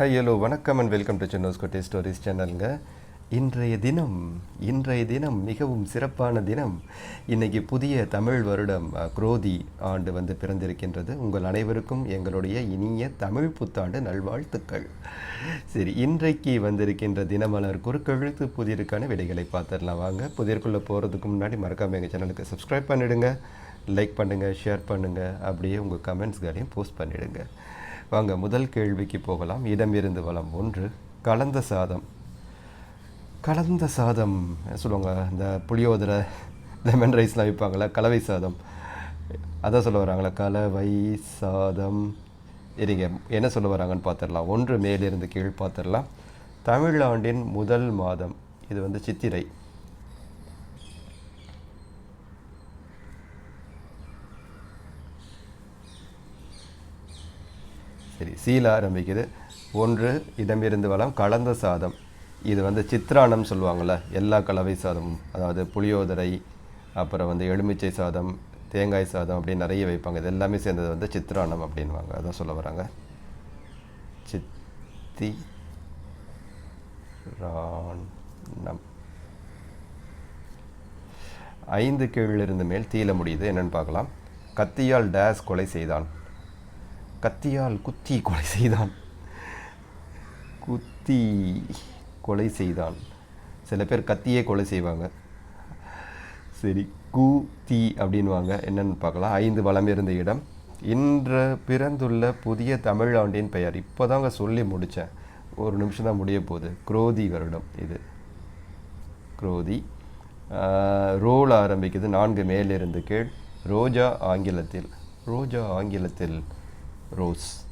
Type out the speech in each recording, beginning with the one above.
Hi hello வணக்கம் and welcome to சென்னோஸ் கோட்டை ஸ்டோரிஸ் சேனலுங்க இன்றைய தினம் இன்றைய தினம் மிகவும் சிறப்பான தினம். இன்றைக்கி புதிய தமிழ் வருடம் குரோதி ஆண்டு வந்து பிறந்திருக்கின்றது. உங்கள் அனைவருக்கும் எங்களுடைய இனிய தமிழ் புத்தாண்டு நல்வாழ்த்துக்கள். சரி இன்றைக்கு வந்திருக்கின்ற தினமலர் குறுக்கெழுத்து புதிருக்கான விடைகளை பார்த்துடலாம். வாங்க புதியருக்குள்ளே போகிறதுக்கு முன்னாடி மறக்காமல் எங்கள் சேனலுக்கு சப்ஸ்கிரைப் பண்ணிவிடுங்க லைக் பண்ணுங்கள் ஷேர் பண்ணுங்கள் அப்படியே உங்கள் கமெண்ட்ஸ்களையும் போஸ்ட் பண்ணிவிடுங்க வாங்க முதல் கேள்விக்கு போகலாம். இடமிருந்து வளம் ஒன்று கலந்த சாதம். கலந்த சாதம் சொல்லுவாங்க இந்த புளியோதரை லெமன் ரைஸ்லாம் வைப்பாங்களே கலவை சாதம். அதான் சொல்ல வராங்களா கலவை சாதம். இருங்க என்ன சொல்ல வராங்கன்னு பார்த்துடலாம். ஒன்று மேலிருந்து கீழ் பார்த்துடலாம். தமிழாண்டின் முதல் மாதம் இது வந்து சித்திரை. சரி சீல ஆரம்பிக்குது ஒன்று இடமிருந்து வளம் கலந்த சாதம். இது வந்து சித்ரானம் சொல்லுவாங்கள்ல எல்லா கலவை சாதமும். அதாவது புளியோதரை அப்புறம் வந்து எலுமிச்சை சாதம் தேங்காய் சாதம் அப்படின்னு நிறைய வைப்பாங்க. இது எல்லாமே சேர்ந்தது வந்து சித்ரானம் அப்படின்வாங்க அதான் சொல்ல வராங்க. சித்தி ராணம் ஐந்து கீழிலிருந்து மேல் தீல முடியுது. என்னன்னு பார்க்கலாம். கத்தியால் டேஸ் கொலை செய்தான். கத்தியால் குத்தி கொலை செய்தான். குத்தி கொலை செய்தான் சில பேர் கத்தியே கொலை செய்வாங்க. சரி கு தி அப்படின்வாங்க என்னென்னு பார்க்கலாம். ஐந்து வளம் இருந்த இடம். இன்று பிறந்துள்ள புதிய தமிழாண்டின் பெயர். இப்போதாங்க சொல்லி முடித்தேன் ஒரு நிமிஷம் தான் முடிய போகுது. குரோதி வருடம் இது. குரோதி. ரோல் ஆரம்பிக்குது. நான்கு மேலிருந்து கீழ். ரோஜா ஆங்கிலத்தில். ரோஜா ஆங்கிலத்தில். ரோஸ்.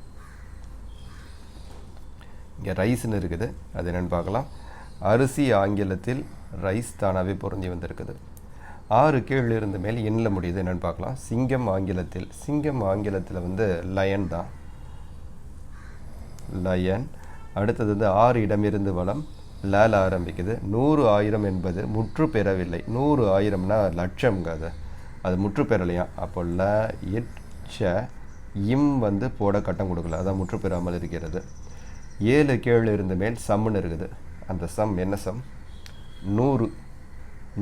இங்கே ரைஸ்னு இருக்குது. அது என்னென்னு பார்க்கலாம். அரிசி ஆங்கிலத்தில் ரைஸ் தானாகவே பொருந்தி வந்திருக்குது. ஆறு கீழ் இருந்து மேல் எண்ணில் முடியுது. என்னென்னு பார்க்கலாம். சிங்கம் ஆங்கிலத்தில் சிங்கம் ஆங்கிலத்தில் வந்து லயன் தான். லயன் அடுத்தது வந்து ஆறு இடமிருந்து வளம். லேல ஆரம்பிக்குது. நூறு ஆயிரம் என்பது முற்று பெறவில்லை. நூறு ஆயிரம்னா லட்சம்ங்க அது. அது முற்று பெறலையாம் அப்போ ல எட்ச இம் வந்து போட கட்டம் கொடுக்கல. அதான் முற்று பெறாமல் இருக்கிறது. ஏழு கேழு இருந்து மேல் சம்முன்னு இருக்குது. அந்த சம் என்ன சம்? நூறு.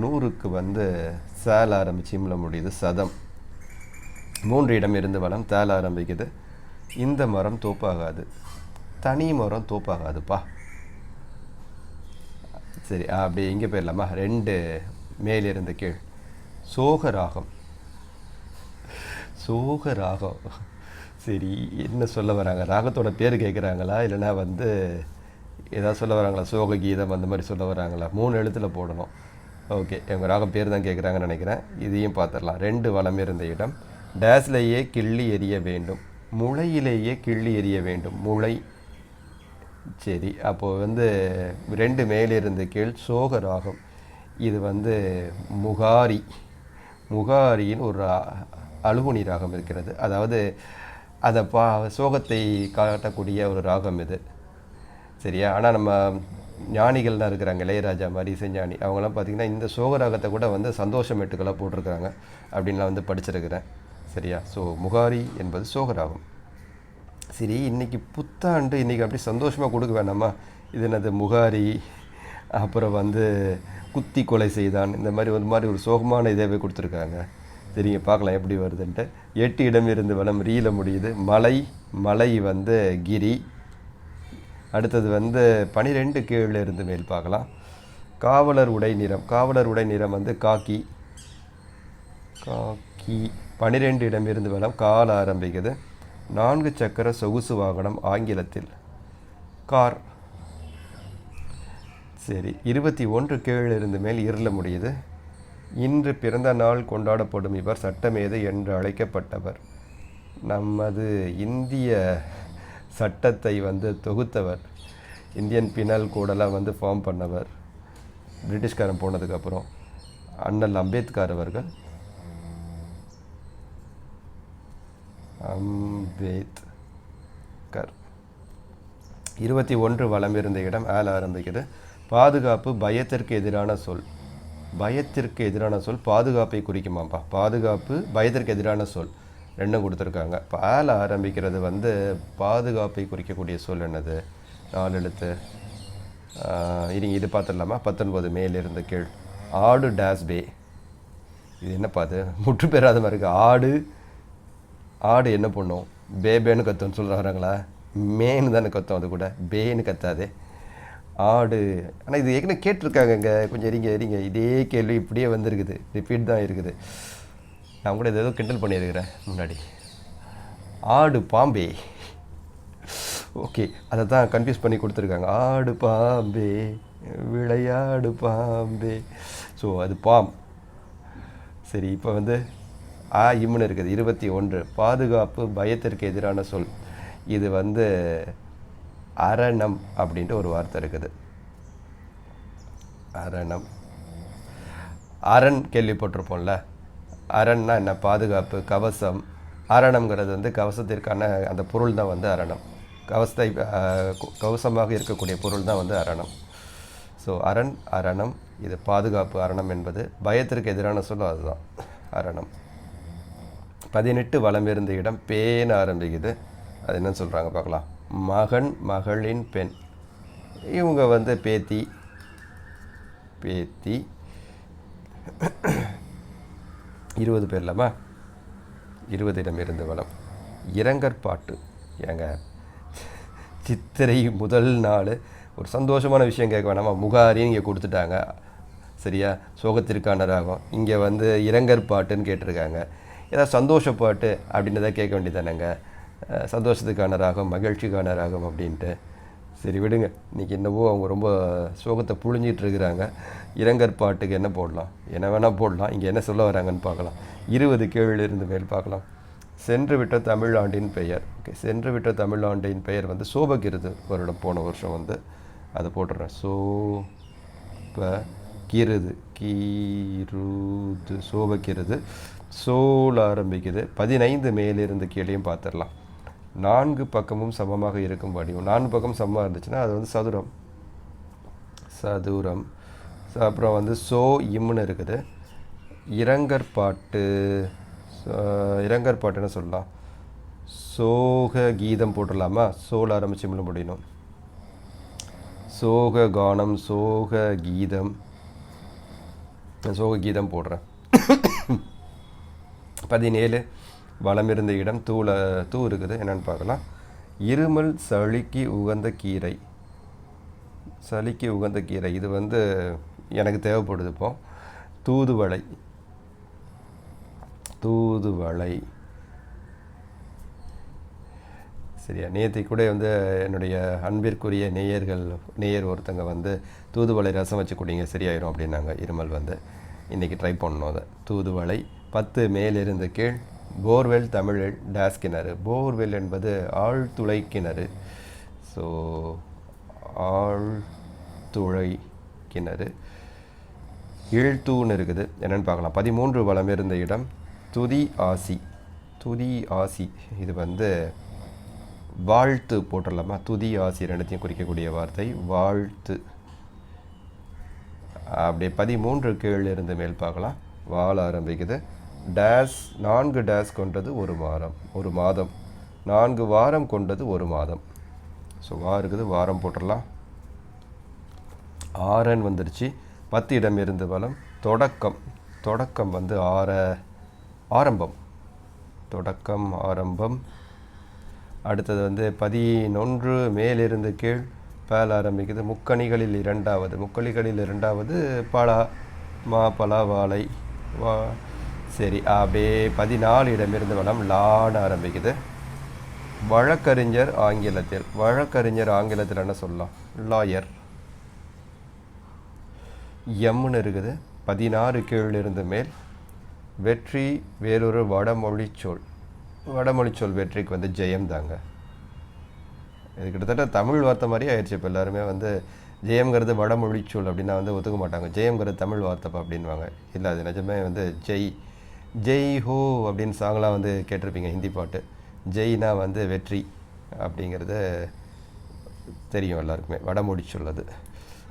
நூறுக்கு வந்து சேல் ஆரம்பிச்சு இம்ல முடியுது. சதம். மூன்று இடம் இருந்து வளம் தேல் ஆரம்பிக்குது. இந்த மரம் தோப்பாகாது. தனி மரம் தோப்பாகாதுப்பா. சரி அப்படி இங்கே போயிடலாமா? ரெண்டு மேலிருந்து கீழ். சோக ராகம். சோக ராகம். சரி என்ன சொல்ல வராங்க? ராகத்தோட பேர் கேட்குறாங்களா இல்லைன்னா வந்து ஏதாவது சொல்ல வராங்களா? சோக கீதம் அந்த மாதிரி சொல்ல வராங்களா? மூணு எழுத்தில் போடணும். ஓகே எங்கள் ராகம் பேர் தான் கேட்குறாங்கன்னு நினைக்கிறேன். இதையும் பார்த்துடலாம் ரெண்டு வளம் இருந்த இடம். டேஸ்லேயே கிள்ளி எறிய வேண்டும். முளையிலேயே கிள்ளி எறிய வேண்டும். முளை. சரி அப்போது வந்து ரெண்டு மேலிருந்து கீழ் சோக ராகம். இது வந்து முகாரி. முகாரியின் ஒரு அ- அழுகுனி ராகம் இருக்கிறது. அதாவது அதை பா சோகத்தை காட்டக்கூடிய ஒரு ராகம் இது. சரியா? ஆனால் நம்ம ஞானிகள்லாம் இருக்கிறாங்க இளையராஜா மாதிரி இசைஞானி அவங்களாம் பார்த்திங்கன்னா இந்த சோக ராகத்தை கூட வந்து சந்தோஷம் எட்டுக்களாக போட்டிருக்கிறாங்க அப்படின்லாம் வந்து படிச்சிருக்கிறேன். சரியா? ஸோ முகாரி என்பது சோகராகம் சரி இன்றைக்கி புத்தாண்டு இன்றைக்கி அப்படி சந்தோஷமாக கொடுக்க வேணாமா இது என்னது முகாரி அப்புறம் வந்து குத்தி கொலை செய்தான் இந்த மாதிரி ஒரு மாதிரி ஒரு சோகமான இதாகவே கொடுத்துருக்காங்க. சரிங்க பார்க்கலாம் எப்படி வருதுன்ட்டு. எட்டு இடம் இருந்து வளம் ரீல முடியுது. மலை மலை வந்து கிரி. அடுத்தது வந்து பனிரெண்டு கீழே இருந்து மேல் பார்க்கலாம். காவலர் உடை நிறம். காவலர் உடை நிறம் வந்து காக்கி. காக்கி. பனிரெண்டு இடமிருந்து வளம் கால ஆரம்பிக்குது. நான்கு சக்கர சொகுசு வாகனம் ஆங்கிலத்தில். கார். சரி இருபத்தி ஒன்று கீழே இருந்து மேல் இருள முடியுது. இன்று பிறந்த நாள் கொண்டாடப்படும் இவர் சட்டமேதை என்று அழைக்கப்பட்டவர். நமது இந்திய சட்டத்தை வந்து தொகுத்தவர். இந்தியன் பினல் கோடெல்லாம் வந்து ஃபார்ம் பண்ணவர். பிரிட்டிஷ்காரன் போனதுக்கப்புறம் அண்ணல் அம்பேத்கர் அவர்கள். அம்பேத்கர். இருபத்தி ஒன்று வளம் இருந்த இடம் ஆல் ஆரம்பிக்குது. பாதுகாப்பு பயத்திற்கு எதிரான சொல். பயத்திற்கு எதிரான சொல் பாதுகாப்பை குறிக்குமாப்பா பாதுகாப்பு பயத்திற்கு எதிரான சொல். ரெண்டும் கொடுத்துருக்காங்க. இப்போ ஆரம்பிக்கிறது வந்து பாதுகாப்பை குறிக்கக்கூடிய சொல் என்னது? நாலு எழுத்து. இனி இது பார்த்துடலாமா? பத்தொன்பது மேலிருந்து கீழ். ஆடு டேஸ் பே. இது என்னப்பா அது? முற்று பெறாத மாதிரி இருக்குது ஆடு ஆடு என்ன பண்ணும்? பேபேன்னு கத்துன்னு சொல்கிறாங்களா மேன்னு தானே கத்தும் அது கூட. பேன்னு கத்தாதே. ஆடு. ஆனால் இது ஏற்கனவே கேட்டிருக்காங்கங்க. கொஞ்சம் எரிங்க எரிங்க இதே கேள்வி இப்படியே வந்திருக்குது. ரிப்பீட் தான் இருக்குது. நான் கூட ஏதோ கிண்டல் பண்ணியிருக்கிறேன் முன்னாடி. ஆடு பாம்பே. ஓகே அதை தான் கன்ஃபியூஸ் பண்ணி கொடுத்துருக்காங்க. ஆடு பாம்பே. விளையாடு பாம்பே. ஸோ அது பாம். சரி இப்போ வந்து ஆ இம்னு இருக்குது. இருபத்தி ஒன்று. பாதுகாப்பு பயத்திற்கு எதிரான சொல். இது வந்து அரணம் அப்படின்ட்டு ஒரு வார்த்தை இருக்குது. அரணம். அரண் கேள்விப்பட்டிருப்போம்ல. அரண்னா என்ன? பாதுகாப்பு கவசம். அரணம்ங்கிறது வந்து கவசத்திற்கான அந்த பொருள் தான் வந்து அரணம். கவசத்தை கவசமாக இருக்கக்கூடிய பொருள் தான் வந்து அரணம். ஸோ அரண் அரணம் இது பாதுகாப்பு அரணம் என்பது பயத்திற்கு எதிரான சொல்லும் அதுதான். அரணம். பதினெட்டு வளம் இருந்த இடம் பேன ஆரம்பிக்குது. அது என்னன்னு சொல்கிறாங்க பார்க்கலாம். மகன் மகளின் பெண். இவங்க வந்து பேத்தி. பேத்தி. இருபது பேர் இல்லாமா இருபதிடம் இருந்து வளம். இரங்கற்பாட்டு ஏங்க சித்திரை முதல் நாள் ஒரு சந்தோஷமான விஷயம் கேட்க வேணாமா? முகாரின்னு இங்கே கொடுத்துட்டாங்க. சரியா? சோகத்திற்கான ராகம் இங்கே வந்து இரங்கற் பாட்டுன்னு கேட்டிருக்காங்க. ஏதாவது சந்தோஷ பாட்டு அப்படின்றத கேட்க வேண்டியதானேங்க சந்தோஷத்துக்கான ராகம் மகிழ்ச்சிக்கான ராகம் அப்படின்ட்டு. சரி விடுங்க. இன்றைக்கி என்னவோ அவங்க ரொம்ப சோகத்தை புழிஞ்சிட்டு இருக்கிறாங்க. இரங்கற் பாட்டுக்கு என்ன போடலாம்? என்ன வேணால் போடலாம். இங்கே என்ன சொல்ல வராங்கன்னு பார்க்கலாம். இருபது கீழ் இருந்து மேல் பார்க்கலாம். சென்று விட்ட தமிழாண்டின் பெயர். ஓகே சென்று விட்ட தமிழாண்டின் பெயர் வந்து சோபகிருது வருடம் போன வருஷம் வந்து அதை போட்டுறேன். சோ ப கிருது கீருது சோபக்கிருது சோல் ஆரம்பிக்குது. பதினைந்து மேலிருந்து கீழேயும் பார்த்துடலாம். நான்கு பக்கமும் சமமாக இருக்கும் வடிவம். நான்கு பக்கம் சமமாக இருந்துச்சுன்னா அது வந்து சதுரம். சதுரம். அப்புறம் வந்து சோ இம்னு இருக்குது. இரங்கற்பாட்டு இரங்கற்பாட்டுன்னு சொல்லலாம்? சோக கீதம் போட்டுடலாமா? சோல் ஆரம்பிச்சு இம்னு முடியணும். சோக கானம் சோக கீதம். சோக கீதம் போடுறேன். பதினேழு. வளம் இருந்த இடம் தூள தூ இருக்குது என்னன்னு பார்க்கலாம். இருமல் சளிக்கு உகந்த கீரை. சளிக்கு உகந்த கீரை. இது வந்து எனக்கு தேவைப்படுது இப்போ. தூதுவளை. தூதுவளை. சரியா? நேற்று கூட வந்து என்னுடைய அன்பிற்குரிய நேயர்கள் நேயர் ஒருத்தங்க வந்து தூதுவளை ரசம் வச்சு குடிங்க சரியாயிரும் அப்படின்னாங்க. இருமல் வந்து. இன்றைக்கி ட்ரை பண்ணோம் அதை. தூதுவளை. பத்து மேலிருந்து கீழ். போர்வெல் தமிழில் டேஸ் கிணறு. போர்வெல் என்பது ஆழ்துளை கிணறு. ஸோ ஆழ்துளை கிணறு. இழ்தூன்னு இருக்குது. என்னென்னு பார்க்கலாம். பதிமூன்று வளம் இருந்த இடம் துதி ஆசி. துதி ஆசி. இது வந்து வாழ்த்து போட்டுடலாமா? துதி ஆசி ரெண்டுத்தையும் குறிக்கக்கூடிய வார்த்தை. வாழ்த்து. அப்படியே பதிமூன்று கீழ் இருந்து மேல் பார்க்கலாம். வாழ ஆரம்பிக்குது. டேஸ் நான்கு டேஸ் கொண்டது ஒரு வாரம் ஒரு மாதம். நான்கு வாரம் கொண்டது ஒரு மாதம். ஸோ வா இருக்குது வாரம் போட்டுடலாம். ஆரன் வந்துருச்சு. பத்து இடம் இருந்து பலம் தொடக்கம். தொடக்கம் வந்து ஆர ஆரம்பம். தொடக்கம் ஆரம்பம். அடுத்தது வந்து பதினொன்று மேலிருந்து கீழ் பேல் ஆரம்பிக்குது. முக்கணிகளில் இரண்டாவது முக்கணிகளில் இரண்டாவது பலா மா பலா வாழை வா சரி அப்படியே பதினாலு இடமிருந்து வளம் லான்னு ஆரம்பிக்குது. வழக்கறிஞர் ஆங்கிலத்தில் வழக்கறிஞர் ஆங்கிலத்தில் என்ன சொல்லலாம்? லாயர். எம்னு இருக்குது பதினாறு கீழிருந்து மேல் வெற்றி வேறொரு வடமொழி சொல் வடமொழி சொல் வெற்றிக்கு வந்து ஜெயம் தாங்க இது கிட்டத்தட்ட தமிழ் வார்த்தை மாதிரி ஆயிடுச்சு இப்போ எல்லாருமே வந்து ஜெயம்ங்கிறது வடமொழி சொல் அப்படின்னா வந்து ஒத்துக்க மாட்டாங்க. ஜெயம்ங்கிறது தமிழ் வார்த்தைப்பா அப்படின்வாங்க இல்லை அது நிஜமே வந்து ஜெய். ஜெய் ஹோ அப்படின்னு சாங்லாம் வந்து கேட்டிருப்பீங்க ஹிந்தி பாட்டு. ஜெய்னா வந்து வெற்றி அப்படிங்கிறது தெரியும் எல்லாருக்குமே வடமொழி சொல்லது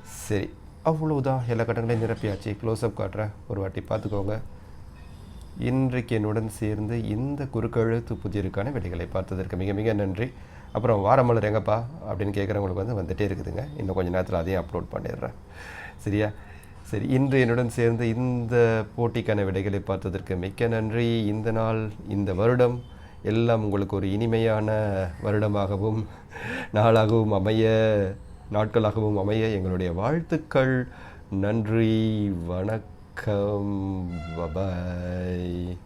சரி அவ்வளோதான் எல்லா கட்டங்களையும் நிரப்பியாச்சு. க்ளோஸ்அப் காட்டுறேன். ஒரு வாட்டி பார்த்துக்கோங்க. இன்றைக்கு என்னுடன் சேர்ந்து இந்த குறுக்கெழுத்து புதிருக்கான விடைகளை பார்த்ததற்கு மிக மிக நன்றி. அப்புறம் வாரமலர் எங்கப்பா அப்படின்னு கேட்குறவங்களுக்கு வந்து வந்துகிட்டே இருக்குதுங்க. இன்னும் கொஞ்சம் நேரத்தில் அதையும் அப்லோட் பண்ணிடுறேன். சரியா? சரி இன்று என்னுடன் சேர்ந்து இந்த போட்டிக்கான விடைகளை பார்த்ததற்கு மிக்க நன்றி. இந்த நாள் இந்த வருடம் எல்லாம் உங்களுக்கு ஒரு இனிமையான வருடமாகவும் நாளாகவும் அமைய நாட்களாகவும் அமைய எங்களுடைய வாழ்த்துக்கள். நன்றி வணக்கம் பபாய்